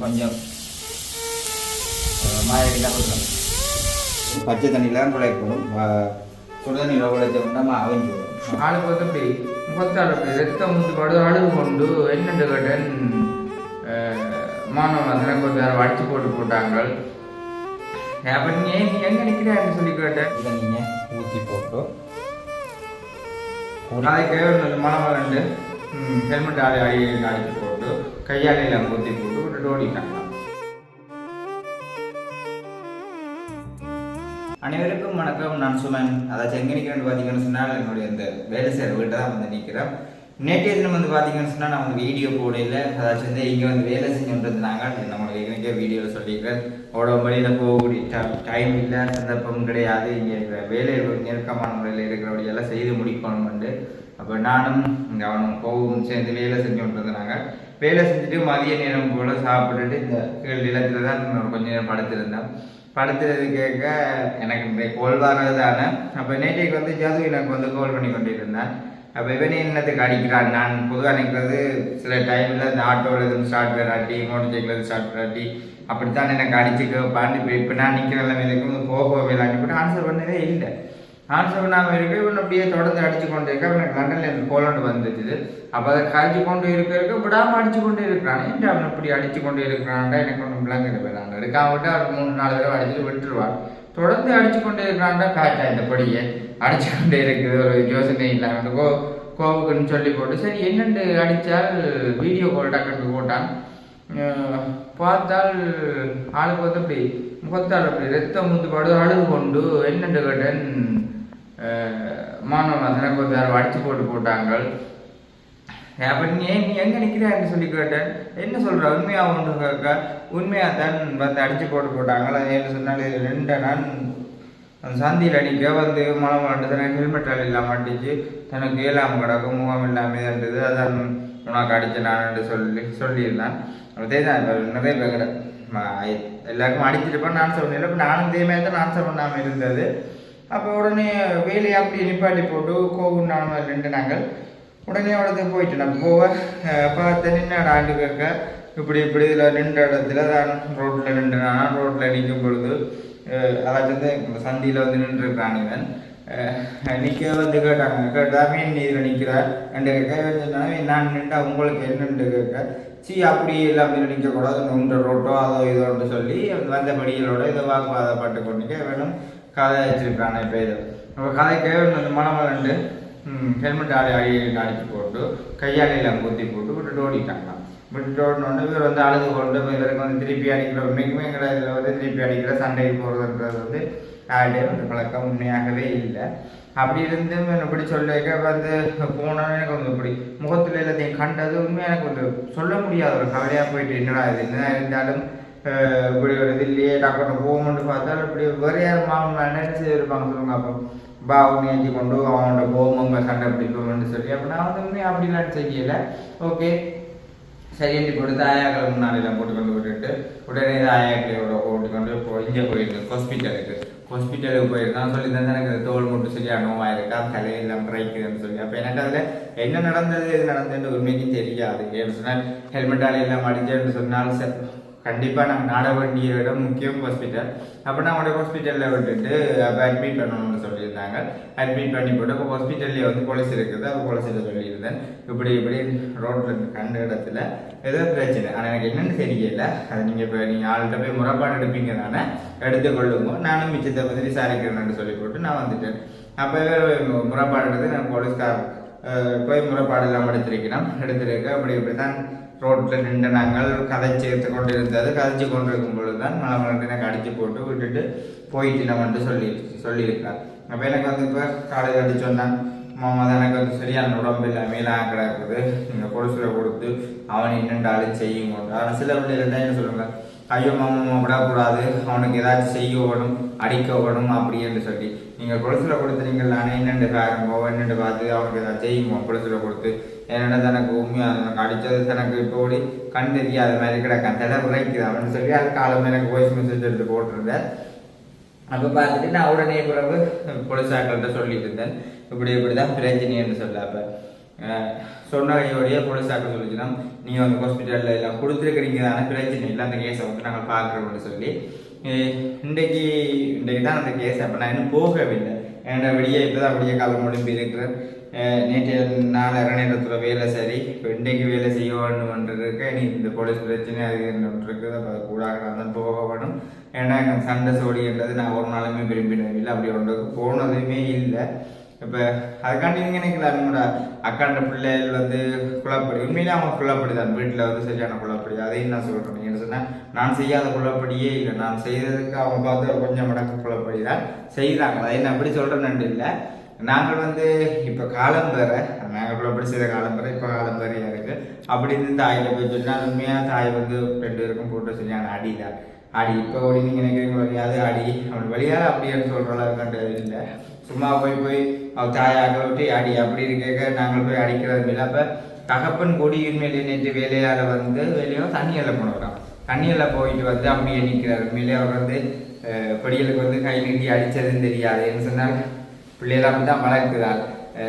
கொஞ்சம் மாதிரி கொடுக்கணும். பச்சை தண்ணியில் குழைக்கணும் சுடு தண்ணியில் குழைச்சோம்னா அவிஞ்சு வரும் அப்படி முகத்தால் அப்படி ரத்தம் வந்து படு அழுது கொண்டு என்னென்று கேட்டேன் மாணவன் எனக்கு யாரோ அடிச்சு போட்டு போட்டாங்க அப்போ நீ ஏன் எங்கே நிற்கிறான்னு சொல்லி கேட்டேன். இதை நீங்கள் ஊற்றி போட்டு நாளைக்கு ஒரு மாணவன் ரெண்டு ஹெல்மெட் ஆடி அடி அடிச்சு போட்டு கையாலையில் ஊற்றி போட்டு விட்டுட்டு அனைவருக்கும் வணக்கம். நான் சுமன். அதாச்சும் எங்கே நிற்கிறேன்னு பார்த்தீங்கன்னு சொன்னால் என்னுடைய இந்த வேலை செய்கிற வீட்டை தான் வந்து நிற்கிறேன் நேற்றைய தினம் வந்து பார்த்தீங்கன்னு சொன்னால் நான் வந்து வீடியோ போடையில் அதாச்சும் வந்து இங்கே வந்து வேலை செஞ்சுருந்தாங்க நம்மளுக்கு ஏற்கனவே வீடியோவில் சொல்லியிருக்கேன் உடம்பு வழியில் போகக்கூடிய டைம் இல்லை சந்தர்ப்பம் கிடையாது. இங்கே இருக்கிற வேலை நெருக்கமான முறையில் இருக்கிறபடியெல்லாம் செய்து முடிக்கணும்னு அப்போ நானும் இங்கே அவனும் கோவும் சேர்ந்து வேலை செஞ்சு கொண்டிருந்தாங்க. வேலை செஞ்சுட்டு மதிய நேரம் போல் சாப்பிட்டுட்டு இந்த கீழ் நிலத்தில் தான் கொஞ்சம் கொஞ்ச நேரம் படுத்திருந்தேன். படுத்துறது கேட்க எனக்கு இந்த கோல் வர்றது தானே அப்போ நேற்றைக்கு வந்து ஜாது எனக்கு வந்து கோல் பண்ணி கொண்டு இருந்தேன் அப்போ இவனே என்னத்துக்கு அடிக்கிறான்? நான் பொதுவாக நிற்கிறது சில டைமில் இந்த ஆட்டோவில் எதுவும் ஸ்டார்ட் வராட்டி மோட்டர் சைக்கிள் எதுவும் ஸ்டார்ட் வராட்டி அப்படித்தான் எனக்கு அடிச்சுக்க பாண்டு இப்போ நான் நிற்கிற நிலைமையில இருக்கும் போக விளையாண்டு போட்டு ஆன்சர் பண்ணதே இல்லை. நான் பண்ணாமல் இருக்க இவன் அப்படியே தொடர்ந்து அடிச்சு கொண்டு இருக்க? எனக்கு லண்டனில் இருந்து போலண்டு வந்துச்சு. அப்போ அதை கழிச்சு கொண்டு இருக்க இருக்க விடாமல் அடிச்சு கொண்டு இருக்கிறான். ஏன்டா அவன் இப்படி அடிச்சு கொண்டு இருக்கிறான்டா? எனக்கு ஒன்றும் விளங்குது போயிடலாம் இருக்கான் விட்டு அவர் மூணு நாலு தடவை அடிச்சுட்டு விட்டுருவான். தொடர்ந்து அடிச்சு கொண்டே இருக்கிறான்டா பேட்டா இந்த படியை? அடிச்சு கொண்டே இருக்குது. ஒரு யோசனை இல்லாமல் கோ கோவுக்குன்னு சொல்லி போட்டு சரி என்னென்று அடித்தால் வீடியோ கால் டக்குன்னு போட்டான்? பார்த்தால் ஆளுக்கு வந்து அப்படி முகத்தால் அப்படி ரத்தம் முந்து படு அழுது கொண்டு என்னென்று கேட்டேன்? மாணவன் எனக்கு வந்து யாரோ போட்டு போட்டாங்க அப்போ நீ ஏன் நீ எங்கே நிற்கிறான்னு சொல்லி கேட்டேன். என்ன சொல்கிற உண்மையாக ஒன்று கேட்க? உண்மையாக தான் வந்து அடிச்சு போட்டு போட்டாங்களா. என்ன சொன்னால் இது ரெண்டு நான் சந்தியில் அடிக்க வந்து மழை மாட்டு தனக்கு ஹெல்மெட்டால் இல்லாமல் அடிச்சு தனக்கு இயலாமல் கிடக்கும் முகம் இல்லாமல் இருந்தது. அதான் உனக்கு அடிச்சு நான் சொல்லி சொல்லியிருந்தேன். அதே தான் நிறைய பேர் எல்லாருக்கும் அடிச்சிருப்பேன் நான் சொன்னேன். இப்போ நானும் இதே மாதிரி தான் ஆன்சர் பண்ணாமல் இருந்தது. அப்போ உடனே வேலையை அப்படி நிப்பாட்டி போட்டு கோவில் நானும் ரெண்டு நாங்கள் உடனே இடத்துக்கு போயிட்டு நான் போக பார்த்து நின்று ஆண்டு கேட்க இப்படி இப்படி இதில் நின்ற இடத்துல தான் ரோட்டில் நின்று நான் ரோட்டில் நிற்கும் பொழுது அதாவது வந்து சந்தியில் வந்து நின்றுருக்கான் இவன். நிற்க வந்து கேட்டாங்க. கேட்டா மீன் இதில் நிற்கிறார் ரெண்டு கேட்க நான் நின்றா உங்களுக்கு என்னென்று கேட்க? சி அப்படி இல்லை அப்படின்னு நிற்கக்கூடாது உங்க ரோட்டோ அதோ இதோன்னு சொல்லி வந்த படிகளோட இதை வாக்குவாதப்பட்டு கொண்டு வேணும். கதை வச்சிருக்காங்க இப்போ இது. அப்போ கதைக்கு இந்த மனமலண்டு ஹெல்மெட் ஆடி ஆடி அடிச்சு போட்டு கையாலையில் குத்தி போட்டு விட்டுட்டு ஓடிட்டாங்களாம். விட்டுட்டு ஓடினோடனே இவர் வந்து அழுது கொண்டு இவருக்கு வந்து திருப்பி அடிக்கிற மிகவும் எங்களை இதில் வந்து திருப்பி அடிக்கிற சண்டைக்கு போகிறதுன்றது வந்து யார்கிட்டே வந்து பழக்கம் உண்மையாகவே இல்லை. அப்படி இருந்து இப்படி சொல்லிக்க வந்து போனோன்னு எனக்கு வந்து இப்படி முகத்தில் எல்லாத்தையும் கண்டது உண்மையாக எனக்கு வந்து சொல்ல முடியாத ஒரு கவலையாக போயிட்டு என்னடா இது என்ன இருந்தாலும் இப்படி ஒரு இது இல்லையே டாக்டர் போகணும்னு பார்த்தா இப்படி வேறு யார் மாமன் என்ன செய்திருப்பாங்க சொல்லுங்க அப்போ பாவம் ஏற்றி கொண்டு அவனோட போமங்க சண்டை பிடிப்போம்னு சொல்லி. அப்போ நான் வந்து உண்மையாக அப்படிலாம் செய்யலை. ஓகே. சரின்னு போட்டு தாயாக்களை முன்னாடிலாம் போட்டு கொண்டு விட்டுட்டு உடனே தாயாக்களோட போட்டு கொண்டு இப்போ இங்கே போயிருக்கு ஹாஸ்பிட்டலுக்கு. ஹாஸ்பிட்டலுக்கு போயிருந்தான் சொல்லி தான் எனக்கு தோல் மட்டும் சரியா நோவாக இருக்கா? தலையெல்லாம் பிரைக்குதுன்னு சொல்லி. அப்போ எனக்கு அதில் என்ன நடந்தது இது நடந்ததுன்னு உண்மைக்கும் தெரியாது. ஏன்னு சொன்னால் ஹெல்மெட்டால் எல்லாம் அடிச்சேன்னு சொன்னால் கண்டிப்பாக நாங்கள் நாட வேண்டிய இடம் முக்கியம் ஹாஸ்பிட்டல் அப்போ நான் உடனே ஹாஸ்பிட்டலில் விட்டுட்டு அப்போ அட்மிட் பண்ணணும்னு சொல்லியிருந்தாங்க. அட்மிட் பண்ணி போட்டு அப்போ ஹாஸ்பிட்டல்லே வந்து போலீஸ் இருக்குது. அப்போ போலீஸில் சொல்லியிருந்தேன். இப்படி இப்படி ரோட்டில் கண்ட இடத்துல ஏதோ பிரச்சனை. ஆனால் எனக்கு என்னன்னு தெரியல. அது நீங்கள் இப்போ நீங்கள் ஆள்கிட்ட போய் முறைப்பாடு எடுப்பீங்க தானே? எடுத்துக்கொள்ளுங்க. நானும் மிச்சத்தை பற்றி விசாரிக்கிறேன்னு சொல்லி போட்டு நான் வந்துட்டேன். அப்போ முறைப்பாடு எடுத்து நான் போலீஸ்கார் போய் முறைப்பாடு இல்லாமல் எடுத்திருக்கிறேன். எடுத்திருக்க அப்படி இப்படி தான் ரோட்டில் நின்று நாங்கள் கதைச்சு சேர்த்து கொண்டு இருந்தது கதைச்சு கொண்டு இருக்கும் பொழுது தான் மழை மலர்ந்து எனக்கு அடித்து போட்டு விட்டுட்டு போயிட்டு நம்ம வந்து சொல்லி சொல்லியிருக்கார் அப்போ எனக்கு வந்து இப்போ காலையில் அடிச்சு சொன்னான் மாமா தான் எனக்கு வந்து சரியான உடம்பு இல்லாமல் எல்லாம் கிடக்குது. நீங்கள் பொலிசுல கொடுத்து அவனை என்னென்றாலும் செய்யுங்க ஆனால் சில பிள்ளைகள் தான் என்ன சொல்லுங்கள் ஐயோ மாமா விடக்கூடாது. அவனுக்கு ஏதாச்சும் செய்ய வேணும் அடிக்க வேணும் அப்படின்னு சொல்லி. நீங்கள் கொலுசில் கொடுத்துறீங்கள ஆனால் என்னென்று பாருங்க என்னென்று பார்த்து அவனுக்கு ஏதாவது செய்யுமோ கொலுசில் கொடுத்து. என்னென்ன தனக்கு உண்மையாக எனக்கு அடித்தது தனக்கு இப்போ ஓடி கண் தெரியாத மாதிரி கிடக்கான். தலை உரைக்குது அவன் சொல்லி அது காலம் எனக்கு வாய்ஸ் மெசேஜ் எடுத்து போட்டிருந்தேன். அப்போ பார்த்துட்டு நான் உடனே பிறகு போலீஸாக்கள்கிட்ட சொல்லிட்டு இருந்தேன். இப்படி இப்படி தான் பிரச்சனைன்னு சொல்ல அப்போ. சொன்ன கையோடைய போலீஸாக்க சொல்லிச்சுன்னா நீங்கள் வந்து ஹாஸ்பிட்டலில் எல்லாம் கொடுத்துருக்கிறீங்க தானே பிரச்சனை இல்லை அந்த கேஸை வந்து நாங்கள் பார்க்குறோம்னு சொல்லி. இன்றைக்கு இன்றைக்கு தான் அந்த கேஸ் அப்போ நான் இன்னும் போகவில்லை. ஏன்னா வெளியே இப்போ தான் அப்படியே காலம் முடிம்பி இருக்கிறேன் நேற்று நாலு அரை நேரத்தில் வேலை சரி இப்போ இன்றைக்கு வேலை செய்ய வேண்டும்ன்றதுக்கு நீ இந்த போலீஸ் பிரச்சனை அது என்ன இருக்குது அப்போ கூடாக தான் போக வேணும். ஏன்னா எனக்கு சண்டை சோழின்றது நான் ஒரு நாளுமே விரும்பினது இல்லை அப்படி ஒன்றுக்கு போனதுமே இல்லை. இப்போ அதுக்காண்டி நீங்கள் நினைக்கலாம் என்னோட அக்காண்ட பிள்ளைகள் வந்து குழப்படி உண்மையிலே அவங்க குழப்படி தான். வீட்டில் வந்து சரியான குழப்படி அதையும் நான் சொல்கிறேன் என்ன சொன்னால் நான் செய்யாத குழப்படியே இல்லை. நான் செய்ததுக்கு அவங்க பார்த்து கொஞ்சம் மடங்கு குழப்படி தான் செய்கிறாங்க அதை நான் அப்படி சொல்கிறேன்னு இல்லை. நாங்கள் வந்து இப்போ காலம் வேற. நாங்கள் குழப்படி செய்த காலம் வேற இப்போ காலம் வேறையாக இருக்குது அப்படி இருந்து தாயில் போய் சொன்னால் உண்மையாக தாய் வந்து ரெண்டு பேருக்கும் போட்டு சரியான அடியில். அடி இப்போ ஓடி நீங்கள் நினைக்கிறீங்க வழியாது அடி அப்படி வழியால் அப்படின்னு சொல்கிற அளவுக்கு இல்லை. சும்மா போய் போய் அவ தாயாக விட்டு அடி அப்படி இருக்க நாங்கள் போய் அடிக்கிறது இல்லை. அப்போ தகப்பன் கொடியின் மேலே வேலையால் வந்து வெளியும் தண்ணியில் போனவரான் தண்ணியில் போயிட்டு வந்து அம்மியை நிற்கிறார் மேலே அவர் வந்து அஹ், கொடிகளுக்கு வந்து கை நீட்டி அடித்ததுன்னு தெரியாது. என்ன சொன்னால் பிள்ளைகள் தான் வளர்க்குறாள்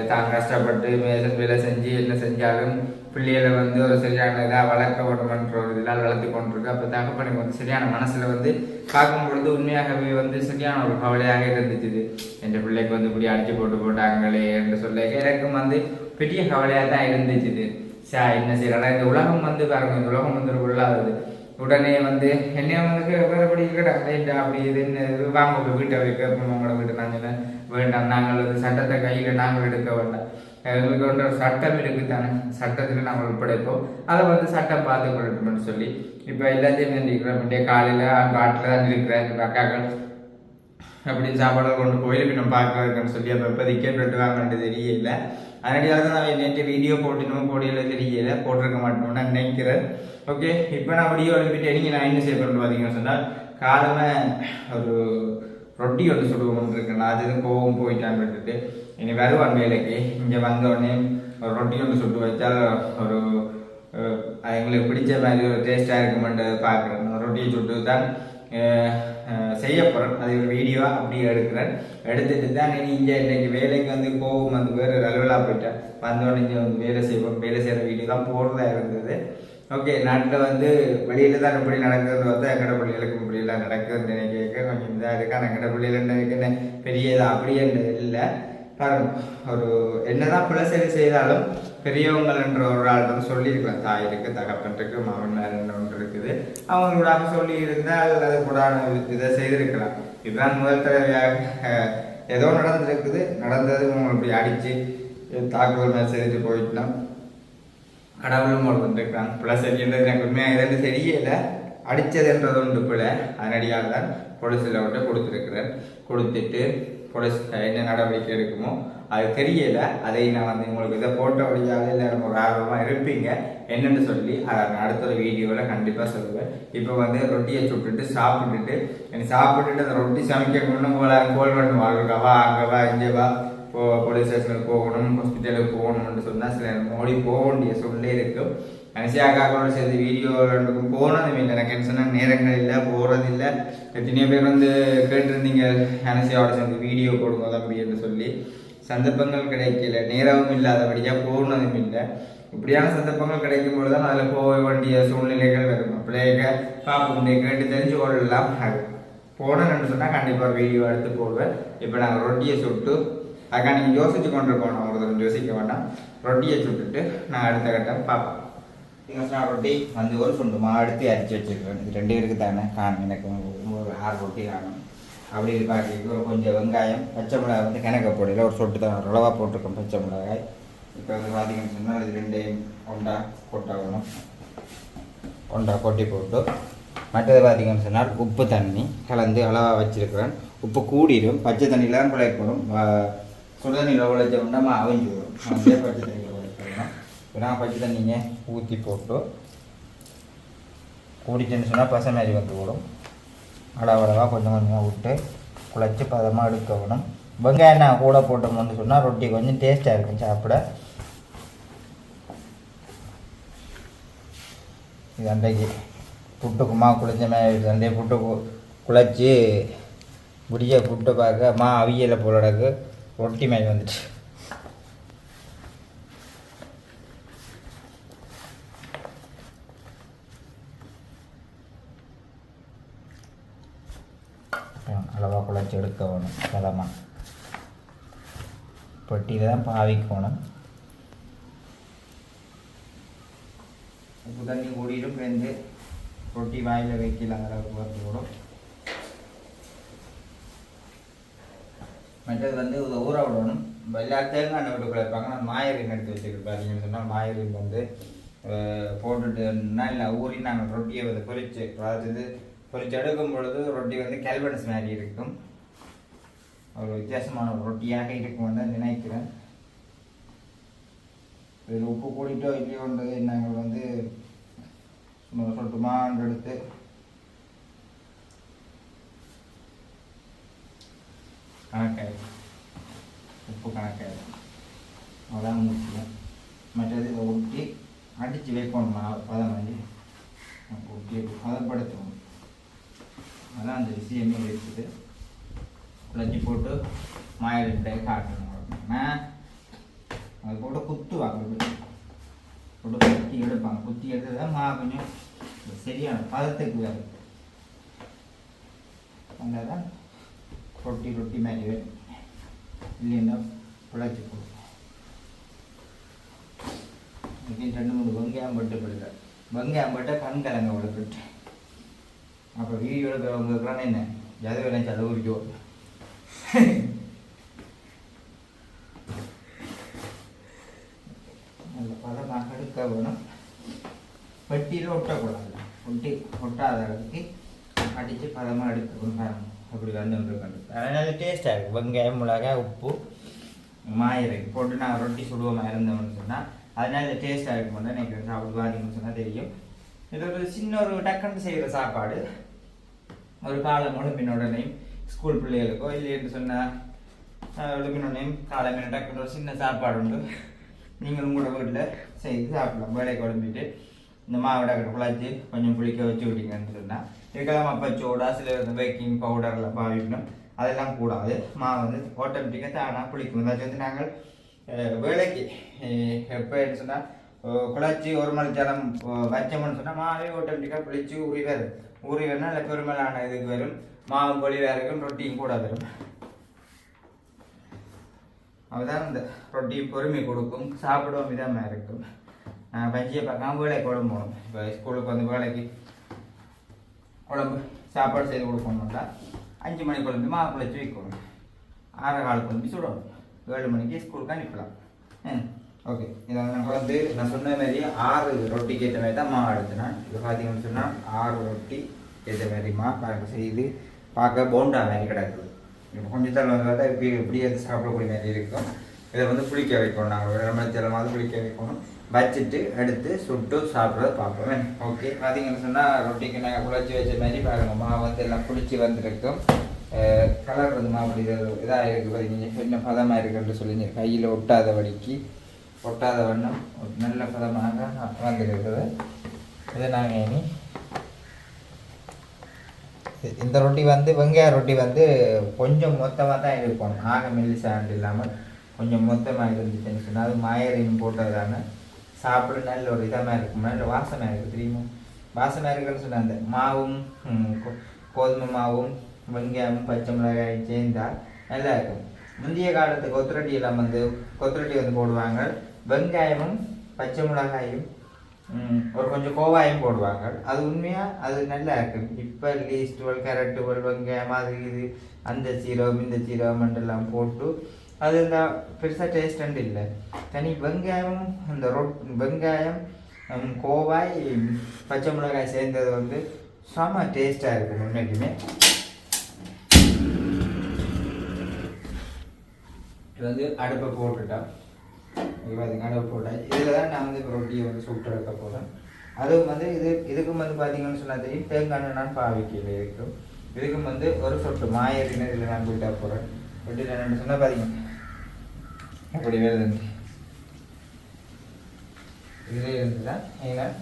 தான் கஷ்டப்பட்டு மேலே வேலை செஞ்சு என்ன செஞ்சாலும் பிள்ளைகளை வந்து ஒரு சரியான இதாக வளர்க்க வேண்டுமென்ற ஒரு இதெல்லாம் வளர்த்து கொண்டிருக்கு. அப்போ தகப்பனுக்கு வந்து சரியான மனசில் வந்து பார்க்கும் பொழுது உண்மையாகவே வந்து சரியான ஒரு கவலையாக இருந்துச்சு என் பிள்ளைக்கு வந்து இப்படி அடிச்சு போட்டு போட்டாங்களே என்று சொல்ல எனக்கும் வந்து பெரிய கவலையாக தான் இருந்துச்சு சா என்ன செய்யறா இந்த உலகம் வந்து பாருங்க இந்த உலகம் வந்து ஒரு உடனே வந்து என்னைய வந்து வேறுபடி இருக்கடா அப்படி இதுன்னு வாங்க வீட்டை வைக்க உங்களோட வீட்டு நான் சொன்னேன் வேண்டாம் நாங்கள் வந்து சட்டத்தை கையில் நாங்கள் எடுக்க வேண்டாம். எங்களுக்கு வந்து ஒரு சட்டம் இருக்குது தானே சட்டத்தில் நாங்கள் ஒப்படைப்போம் அதை வந்து சட்டம் பார்த்து கொள்ளட்டும்னு சொல்லி இப்போ எல்லாத்தையும் நினைக்கிறோம் இன்றைய காலையில் காட்டில் தான் இருக்கிறேன். இந்த அக்காக்கள் அப்படி சாப்பாடு கொண்டு கோயிலுக்கு நம்ம பார்க்கறதுன்னு சொல்லி அப்போ இப்போ டிக்கெட் வெட்டுவாங்கன்ட்டு தெரியல. அதனால தான் நான் நேற்று வீடியோ போட்டுனோம் போடியில தெரியல. போட்டிருக்க மாட்டோம்னு நான் நினைக்கிறேன். ஓகே இப்போ நான் வீடியோ அனுப்பிட்டு நீங்கள் நான் என்ன செய்ய பண்ணுறேன் பார்த்தீங்கன்னு சொன்னால் காலமே ஒரு ரொட்டி ஒன்று சுடுவோம்னு இருக்கேன் நான் அது எதுவும் கோவம் போயிட்டான்னு விட்டுட்டு இனி வருவான் வேலைக்கு இங்கே வந்த உடனே ஒரு ரொட்டி ஒன்று சுட்டு வச்சால் ஒரு எங்களுக்கு பிடிச்ச மாதிரி ஒரு டேஸ்ட்டாக இருக்குமென்று பார்க்குறேன் ரொட்டியை சுட்டு தான் செய்ய போகிறேன் அது ஒரு வீடியோவாக அப்படியே எடுக்கிறேன் எடுத்துட்டு தான் இனி இங்கே இன்றைக்கு வேலைக்கு வந்து கோவம் வந்து வேறு அலுவலாக போயிட்டேன் வந்தோடனே இங்கே வந்து வேலை செய்வோம் வேலை செய்கிற வீடியோ தான் போடுறதா இருந்தது ஓகே நாட்டில் வந்து வெளியில் தான் இப்படி நடக்கிறது வந்து எங்கட பிள்ளைகளுக்கு இப்படியெல்லாம் நடக்குதுன்னு நினைக்க கொஞ்சம் இதாக இருக்கு ஆனால் எங்கட பிள்ளைகள் நினைக்கிற பெரிய இது அப்படியே இல்லை ஒரு என்னதான் பிள்ளை சரி செய்தாலும் பெரியவங்கள் என்ற ஒரு ஆள் வந்து சொல்லியிருக்கலாம். தாய் இருக்கு தகப்பன் இருக்கு மாமனார் ஒன்று இருக்குது. அவங்களோட சொல்லி இருந்தால் அது கூட இதை செய்திருக்கலாம். இதுதான் முதல் தடவையாக ஏதோ நடந்திருக்குது. நடந்தது உங்களை இப்படி அடிச்சு தாக்குதல் மேலே செய்துட்டு போயிட்டலாம் கடவுளும் ஒரு வந்திருக்கிறான். பிள்ளை சரின்றது எனக்கு உண்மையாக எதுன்னு தெரியல. அடித்ததுன்றது ஒன்று பிள்ளை அதனடியாக தான் போலீஸில் விட்டு கொடுத்துருக்குறேன் கொடுத்துட்டு போலீஸ் என்ன நடவடிக்கை எடுக்குமோ அது தெரியலை. அதை நான் வந்து உங்களுக்கு இதை போட்ட வழியாக இல்லை நம்ம ஒரு ஆர்வமாக இருப்பீங்க. என்னென்னு சொல்லி அதை நான் அடுத்த ஒரு வீடியோவில் கண்டிப்பாக சொல்லுவேன் இப்போ வந்து ரொட்டியை சுட்டுட்டு சாப்பிட்டுட்டு எனக்கு சாப்பிட்டுட்டு அந்த ரொட்டி சமைக்கணும்னு போல கோல் பண்ணு வாழ்க்கை. வா அங்கே வா இங்கே வா போ போலீஸ் ஸ்டேஷனுக்கு போகணும் ஹாஸ்பிட்டலுக்கு போகணும்னு சொன்னால் சில மொழி போக வேண்டிய சூழ்நிலை இருக்கும். அனுசியாக்காக்களோட சேர்ந்து வீடியோ போனதும் இல்லை. எனக்கு என்ன சொன்னால் நேரங்கள் இல்லை போகிறது இல்லை. எத்தனையோ பேர் வந்து கேட்டிருந்தீங்க அனசியாவோட சேர்ந்து வீடியோ போடுங்க தம்பி என்று சொல்லி. சந்தர்ப்பங்கள் கிடைக்கல. நேரமும் இல்லாதபடியாக போனதும் இல்லை. இப்படியான சந்தர்ப்பங்கள் கிடைக்கும் பொழுது தான் அதில் போக வேண்டிய சூழ்நிலைகள் வரும். பிள்ளைக பார்ப்போம் கேட்டு தெரிஞ்சு கொள்ளலாம் போனேன்னு சொன்னால் கண்டிப்பாக வீடியோ எடுத்து போடுவேன். இப்போ நாங்கள் ரொட்டியை சுட்டு அதுக்காக நீங்கள் யோசிச்சு கொண்டு போனோம் ஒரு யோசிக்க வேண்டாம். ரொட்டியை சுட்டுட்டு நான் அடுத்த கட்டம் பார்ப்போம். நீங்கள் ரொட்டி வந்து ஒரு சுண்டு மா எடுத்து அரிச்சு வச்சுருக்கேன் இது ரெண்டு பேருக்கு தானே காணும் எனக்கு ஒரு ஆறு ரொட்டி காணும். அப்படி பார்க்க ஒரு கொஞ்சம் வெங்காயம் பச்சை மிளகாய் வந்து கிணக்க போடையில் ஒரு சொட்டு தான் ரொளவாக போட்டிருக்கோம் பச்சை மிளகாய். இப்போ வந்து பார்த்தீங்கன்னு சொன்னால் இது ரெண்டையும் ஒண்டா கொட்டாகணும் ஒண்டா கொட்டி போட்டு. மற்றது பார்த்தீங்கன்னு சொன்னால் உப்பு தண்ணி கலந்து அளவாக வச்சுருக்கிறேன். உப்பு கூடிடும் பச்சை தண்ணியில் தான் குழைக்கணும். சுடுதண்ணியில் உழைச்சோம்னா அவிஞ்சு வரும் பச்சை தண்ணி. நான் பச்சை தண்ணிங்க ஊற்றி போட்டு கூடிச்சுன்னு சொன்னால் பசை மாதிரி வந்து விடும் அளவளவாக கொஞ்சம் கொஞ்சமாக விட்டு குழைச்சி பதமாக எடுக்க விடும் வெங்காயம் நான் கூட போட்டோம்னு சொன்னால் ரொட்டி கொஞ்சம் டேஸ்ட்டாக இருக்கும் சாப்பிட. இது அன்றைக்கு புட்டுக்குமா குளிச்ச மாதிரி அன்றைய புட்டு குழச்சி முடிய புட்டு பார்க்க மா அவியலை போலடக்கு ரொட்டி மாதிரி வந்துச்சு. அளவாக குழச்சி பதமாக பெட்டியில் தான் பாவிக்கணும். உப்பு தண்ணி கூடிடும் பேருந்து ரொட்டி வாயில் வைக்கலாம் அளவுக்கு வந்து கூடும் மற்றது வந்து இதை ஊற விடணும். எல்லா தேங்காய் எண்ணெய் விட்டு குழைப்பாங்க. நான் மாயரின் எடுத்து வச்சுருக்கேன் பார்த்தீங்கன்னு சொன்னால் மாயரின் வந்து அஹ், போட்டுட்டு நல்லா ஊறி நாங்கள் ரொட்டியை வந்து பொறிச்சு அதாவது பொறிச்சு எடுக்கும் பொழுது ரொட்டி வந்து கெல்வன்ஸ் மாதிரி இருக்கும். ஒரு வித்தியாசமான ரொட்டியாக இருக்கும் தான் நினைக்கிறேன். இதில் உப்பு கூடிட்டோ இல்லையோன்றது நாங்கள் வந்து சும்மா சொல்லட்டுமான்னு எடுத்து. கணக்காயிடும் உப்பு கணக்காயிடும் அதான் முக்கியம். மற்றது இதை ஒட்டி அடித்து வைக்கணும்? பதம் வந்து ஒட்டி பதப்படுத்தணும் அதான் அந்த விஷயமே இருக்குது. குழச்சி போட்டு மாயிலிட்டே காட்டணும். நான் அது போட்டு குத்துவாங்க. போட்டு குத்தி எடுப்பாங்க. குத்தி எடுத்து தான் மா கொஞ்சம் சரியான பதத்துக்கு வரும் வந்தால் தான் ரொட்டி ரொட்டி மாதிரி வரும் இல்லைன்னா பிழைச்சி போடும். ரெண்டு மூணு வெங்காயம் பட்டு போடுங்க வெங்காயம் பட்டு கண் கலங்க விளக்கிட்டு அப்போ வீடியோ எடுக்கிறவங்களுக்குலாம் என்ன? எது வேணும் செலவு உரிக்கும் நல்ல பதமாக எடுக்க வேணும் பெட்டியில் ஒட்டக்கூடாது ஒட்டாத அளவுக்கு அடித்து பதமாக எடுக்கணும் பாருங்க. அப்படி வந்து அதனால டேஸ்ட்டாக இருக்கும். வெங்காயம் மிளகாய் உப்பு. மாயிரை போட்டு நான் ரொட்டி சுடுவோமா இருந்தோம்னு சொன்னால் அதனால டேஸ்ட்டாக இருக்கும் தான் எனக்கு சாப்பிட்டு பார்த்தீங்கன்னு சொன்னால் தெரியும். இது ஒரு சின்ன ஒரு டக்குன்னு செய்கிற சாப்பாடு. ஒரு காலம் எழுப்பின உடனே ஸ்கூல் பிள்ளைகளுக்கோ இல்லைன்னு சொன்னால் எழுப்பின உடனே காலமே டக்குன்னு ஒரு சின்ன சாப்பாடு உண்டு. நீங்களும் கூட வீட்டில் செய்து சாப்பிடலாம். வேலைக்கு குழம்பிட்டு இந்த மாவு டக்கெட்டு குழச்சி கொஞ்சம் புளிக்க வச்சு விட்டீங்கன்னு சொன்னால் இதுக்கெல்லாம் அப்பச்சோடா சில பேக்கிங் பவுடர்லாம் பாவிக்கணும். அதெல்லாம் கூடாது. மாவு வந்து ஆட்டோமேட்டிக்காக தானாக புளிக்கும். ஏதாச்சும் வந்து நாங்கள் வேலைக்கு எப்போ சொன்னால் குழச்சி ஒரு மணி ஜலம் வச்சோம்னு சொன்னால் மாவே ஆட்டோமேட்டிக்காக புளிச்சு ஊறி வரும். ஊறி வரணும் இல்லை பெருமளான இதுக்கு வரும். மாவு பொலிவாக இருக்கும் ரொட்டியும் கூட வரும். அதுதான் இந்த ரொட்டி பொறுமை கொடுக்கும். சாப்பிடவும் விதமாக இருக்கும். பஞ்சியை பார்க்காம வேலை குழம்பு போகணும் இப்போ ஸ்கூலுக்கு வந்து வேலைக்கு குழம்பு சாப்பாடு செய்து கொடுக்கணும்னா அஞ்சு மணி குழம்பு மாப்பிள்ளை வைக்கணும் ஆறு கால் குழம்பு சுடணும் ஏழு மணிக்கு ஸ்கூலுக்கு அனுப்பலாம் ஓகே இதை நான் குழம்பு நான் சொன்ன மாதிரி ஆறு ரொட்டிக்கு ஏற்ற மாதிரி தான் மாவு எடுத்தினேன் இப்போ பார்த்தீங்கன்னு சொன்னால் ஆறு ரொட்டி ஏற்ற மாதிரி மா பார்க்க செய்து பார்க்க போண்டா மாதிரி கிடக்குது இப்போ கொஞ்சம் தள்ள வந்து பார்த்தா இப்படி எப்படி சாப்பிடக்கூடிய மாதிரி இருக்கும் இதை வந்து புளிக்க வைக்கணும் நாங்கள் ஒரு மணி நேரமாவது புளிக்க வைக்கணும் வச்சுட்டு எடுத்து சுட்டு சாப்பிட்றத பார்ப்போம். ஓகே பார்த்தீங்கன்னு சொன்னால் ரொட்டிக்கு நாங்கள் குழச்சி வச்ச மாதிரி பாருங்கள் மாவு வந்து எல்லாம் குளிச்சு வந்திருக்கும். கலர் வந்து மாவு இதாக இருக்குது பார்த்தீங்க என்ன பதமாக இருக்குன்னு சொல்லி கையில் ஒட்டாத வடிக்கு. ஒட்டாத வண்ணம் நல்ல பதமாக வந்துருக்குது. இதை நாங்கள் இனி இந்த ரொட்டி வந்து வெங்காய ரொட்டி வந்து கொஞ்சம் மொத்தமாக தான் இருப்போம் ஆக மெல்லிசாண்டு இல்லாமல் கொஞ்சம் மொத்தமாக இருந்துச்சுன்னு சொன்னால் அது மாயரின் போட்டதான சாப்பிட நல்ல ஒரு இதமாக இருக்கும்? நல்ல வாசமாக இருக்குது தெரியுமா? வாசமாக இருக்குன்னு சொன்ன அந்த மாவும் கோதுமை மாவும் வெங்காயமும் பச்சை மிளகாயும் சேர்ந்தால் நல்லா இருக்கும். முந்தைய காலத்து கொத்துரட்டி எல்லாம் வந்து கொத்துரட்டி வந்து போடுவாங்க. வெங்காயமும் பச்சை மிளகாயும் ஒரு கொஞ்சம் கோவாயும் போடுவாங்க. அது உண்மையாக அது நல்லா இருக்கும். இப்போ லீஸ்டுவல் கேரட்டுவல் வெங்காயம் அது இது அந்த சீரகம் இந்த சீரகம் எல்லாம் போட்டு அது இந்த பெருசாக டேஸ்ட் இல்லை. தனி வெங்காயம் அந்த ரொட் வெங்காயம் கோவாய் பச்சை மிளகாய் சேர்ந்தது வந்து செம டேஸ்ட்டாக இருக்கும் முன்னாடியுமே. இது வந்து அடுப்பை போட்டுட்டோம். இது அடுப்பை அடுப்பு போட்டேன் இதில் தான் நான் வந்து இப்போ ரொட்டியை வந்து சுட்டு எடுக்க போகிறேன் அதுவும் வந்து இது இதுக்கும் வந்து பார்த்தீங்கன்னு சொன்னால் தெரியும் தேங்காய் நான் பாவிக்கையில் இருக்கும். இதுக்கும் வந்து ஒரு சொட்டு மாயறின இதில் நான் போயிட்டா போகிறேன் ரொட்டியில் என்னென்னு சொன்னால் பார்த்தீங்க அப்படி வருதுங்க இதில் இருந்து தான் நீங்கள்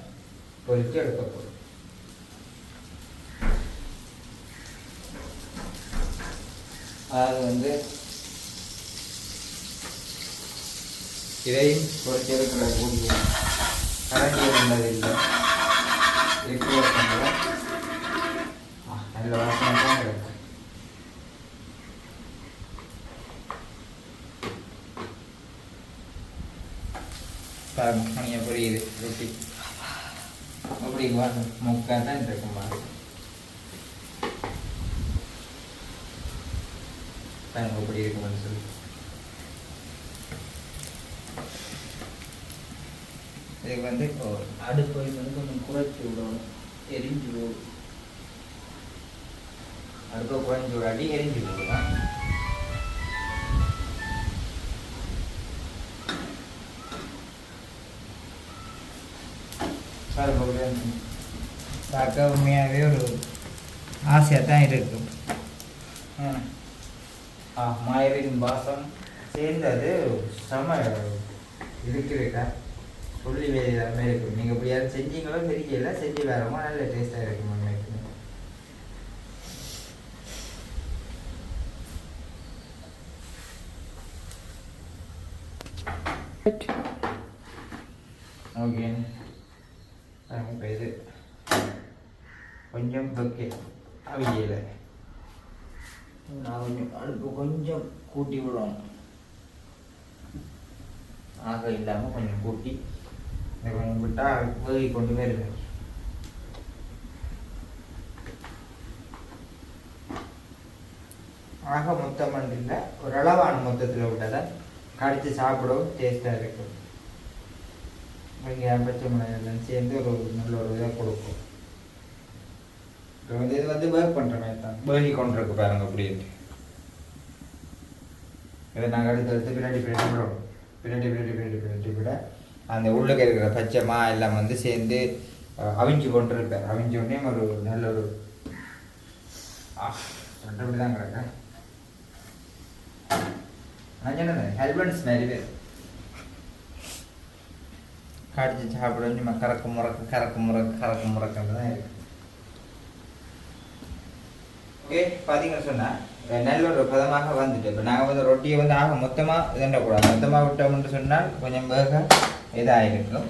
பொறித்து எடுக்க போகிறோம் வந்து இதையும் பொறிச்சு எடுக்கிற கூடிய கரண்டி உள்ளது இல்லை. இருக்கிற நல்ல வாசனை தான் இருக்கும் பாருங்க மணியை புரியுது. ரொட்டி அப்படி பாருங்க முக்கா தான் இருக்குமா பாருங்க. பாருங்க எப்படி இருக்குன்னு சொல்லி. இதுக்கு வந்து இப்போ அடுப்பை வந்து கொஞ்சம் குறைச்சி விடணும். எரிஞ்சு விடும் அடுப்பை குறைஞ்சி விடாட்டி எரிஞ்சு விடுவேன் பார்க்க உண்மையாகவே ஒரு ஆசையாக தான் இருக்கும். ஆ மாயவின் பாசம் சேர்ந்தது செம இருக்குதுக்கா சொல்லி வேறு இருக்கும் நீங்கள் இப்படி யாரும் செஞ்சீங்களோ தெரியல. செஞ்சு வேறமோ நல்ல டேஸ்ட்டாக இருக்கும் உண்மைக்கு ஓகே இப்போ இது கொஞ்சம் ஓகே அவியலை நான் கொஞ்சம் அடுப்பு கொஞ்சம் கூட்டி விடணும் ஆக இல்லாமல் கொஞ்சம் கூட்டி இதை கொஞ்சம் விட்டால் வேகி கொண்டு போயிருங்க ஆக மொத்தம் இல்லை ஒரு அளவான மொத்தத்தில் விட்டதை கடிச்சு சாப்பிடவும் டேஸ்ட்டாக இருக்கும் வெங்காயம் பச்சை மிளகாய் எல்லாம் சேர்ந்து ஒரு நல்ல ஒரு இதாக கொடுக்கும். இப்போ வந்து இது வந்து பேக் பண்ணுற மாதிரி தான். பேகி கொண்டிருக்கு பாருங்க அப்படின்ட்டு இதை நாங்கள் அடுத்து அடுத்து பின்னாடி பின்னாடி விடணும் பின்னாடி பின்னாடி பின்னாடி பின்னாடி விட அந்த உள்ளுக்கு இருக்கிற பச்சை மா எல்லாம் வந்து சேர்ந்து அவிஞ்சு கொண்டிருப்பேன் அவிஞ்ச உடனே ஒரு நல்ல ஒரு ரெண்டு தான் கிடக்க. நான் சொன்னது ஹெல்மெட்ஸ் மாதிரி பேர் கடிச்சு சாப்பிட சும்மா கறக்கு முறக்கு கறக்கு முறக்கு கறக்கு முறக்குன்னு தான் இருக்கு ஓகே பார்த்தீங்கன்னு சொன்னால் நல்ல ஒரு பதமாக வந்துட்டு இப்போ நாங்கள் வந்து ரொட்டியை வந்து ஆக மொத்தமாக இதண்டக்கூடாது மொத்தமாக விட்டோம்னு சொன்னால் கொஞ்சம் வேக இதாகிருக்கும்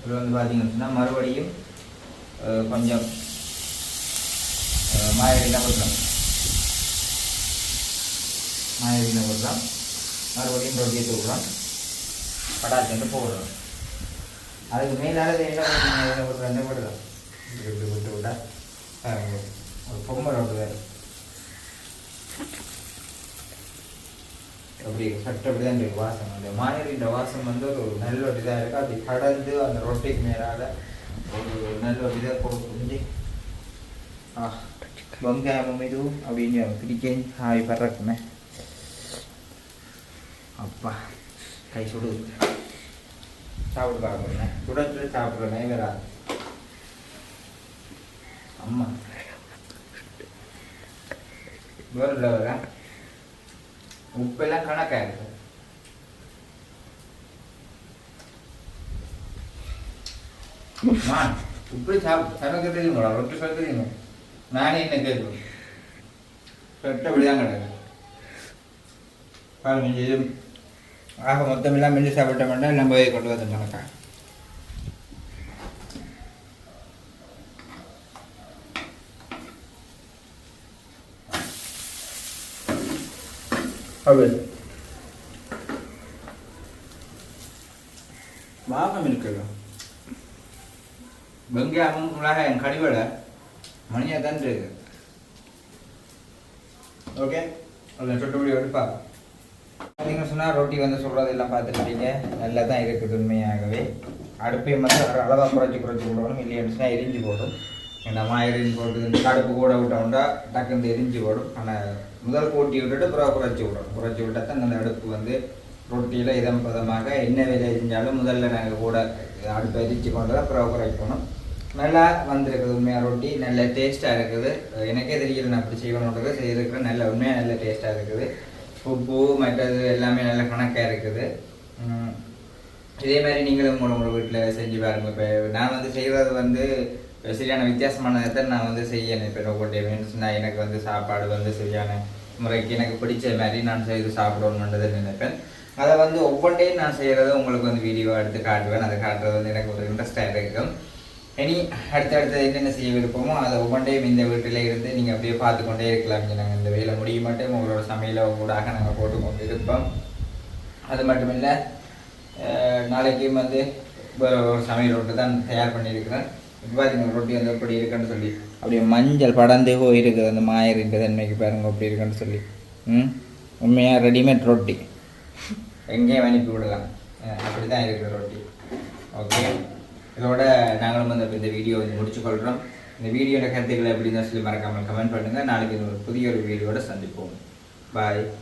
இது வந்து பார்த்தீங்கன்னு சொன்னால் மறுபடியும் அஹ், கொஞ்சம் மாயவியில் விடலாம் மாயவியில் விடலாம் மறுபடியும் ரொட்டியை தூக்கலாம் படாச்சுன்னு போடுறோம் அதுக்கு மேலால என்ன பண்ணுங்க என்ன பண்ணுறது என்ன பண்ணுறோம் இப்படி இப்படி விட்டு விட்டா ஒரு பொம்மை ரோட்டு அப்படி சட்ட அப்படி தான் இருக்கு. வாசம். அந்த மாநிலின்ற வாசம் வந்து ஒரு நல்ல ஒரு இதாக இருக்குது அப்படி கடந்து அந்த ரொட்டிக்கு மேலால ஒரு நல்ல ஒரு இதாக கொடுக்கும் ஆ வெங்காயமும் இதுவும் அப்படின்னு பிடிக்கேன். ஆய் பறக்குமே. அப்பா கை சுடுது சாப்பிட்டு பார்க்கணும் சுட சுட சாப்பிட்றேன் வராது அம்மா. வேறு லெவலா உப்பெல்லாம் கணக்காக இருக்கு மா இப்படி சாப்பிட்டு சமைக்க தெரியுங்களா ரொட்டி சொல்ல நானே என்ன பாருங்க ஆக மொத்தம் எல்லாம் மில்லி சாப்பிட்டோம்னா எல்லாம் போய் கொண்டு வந்து கணக்கா அப்படி வாகம் இருக்குல்ல வெங்காயமும் மிளகாயும் கடிவடை மணியாக தான் இருக்கு ஓகே அதில் சொட்டுப்படி எடுப்பா. பார்த்தீங்கன்னு சொன்னால் ரொட்டி வந்து சொல்கிறதெல்லாம் பார்த்துக்கிட்டீங்க நல்லா தான் இருக்குது உண்மையாகவே. அடுப்பையும் வந்து ஒரு அளவாக குறைச்சி குறைச்சி விடணும் இல்லைன்னு சொன்னால் எரிஞ்சு போடும். என்னம்மா எரிஞ்சு போட்டு இந்த அடுப்பு கூட விட்டோம்னா டக்குன்னு எரிஞ்சு போடும். ஆனால் முதல் கூட்டி விட்டுட்டு பிறகு குறைச்சி விடணும். குறைச்சி விட்டால் தான் அந்த அடுப்பு வந்து ரொட்டியில் இதம் பதமாக என்ன வேலை செஞ்சாலும் முதல்ல நாங்கள் கூட அடுப்பை எரிச்சு கொண்டு தான் பிறகு குறைக்கணும் நல்லா வந்திருக்குது உண்மையாக ரொட்டி. நல்ல டேஸ்ட்டாக இருக்குது. எனக்கே தெரியல நான் அப்படி செய்யணுன்றது செய்திருக்கிறேன். நல்ல உண்மையாக நல்ல டேஸ்ட்டாக இருக்குது. உப்பு மற்றது எல்லாமே நல்ல கணக்காக இருக்குது. இதே மாதிரி நீங்களும் உங்களோட வீட்டில் செஞ்சு பாருங்க. இப்போ நான் வந்து செய்கிறது வந்து சரியான வித்தியாசமானதை நான் வந்து செய்யணும். இப்போ நோக்கோட்டை சொன்னால் எனக்கு வந்து சாப்பாடு வந்து சரியான முறைக்கு எனக்கு பிடிச்ச மாதிரி நான் செய்து சாப்பிடணுன்றதை நினைப்பேன். அதை வந்து ஒவ்வொன்றையும் நான் செய்கிறத உங்களுக்கு வந்து வீடியோ எடுத்து காட்டுவேன். அதை காட்டுறது வந்து எனக்கு ஒரு இன்ட்ரெஸ்டாக இருக்கும். இனி அடுத்தடுத்து என்னென்ன செய்ய விருப்பமோ அதை ஒவ்வொன்றையும் இந்த வீட்டில் இருந்து நீங்கள் அப்படியே பார்த்து கொண்டே இருக்கலாம் நாங்கள் இந்த வேலை முடிய மட்டும் உங்களோட சமையலை ஊடாக நாங்கள் போட்டு விருப்பம் இருப்போம் அது மட்டும் இல்லை நாளைக்கும் வந்து ஒரு சமையல் ரொட்டி தான் தயார் பண்ணியிருக்கிறேன். இப்போ பார்த்தீங்கன்னா ரொட்டி வந்து எப்படி இருக்குன்னு சொல்லி. அப்படியே மஞ்சள் படந்து போய் இருக்குது. அந்த மாயரின் தன்மைக்கு பாருங்க அப்படி இருக்குன்னு சொல்லி. ம்? உண்மையாக ரெடிமேட் ரொட்டி. எங்கேயும் அனுப்பி விடலாம். அப்படி தான் இருக்குது ரொட்டி. ஓகே? இதோட நாங்களும் வந்து இந்த வீடியோ வந்து முடிச்சுக்கொள்கிறோம் இந்த வீடியோட கருத்துக்களை எப்படி தான் சொல்லி மறக்காமல் கமெண்ட் பண்ணுங்கள் நாளைக்கு ஒரு புதிய ஒரு வீடியோட சந்திப்போம். பாய்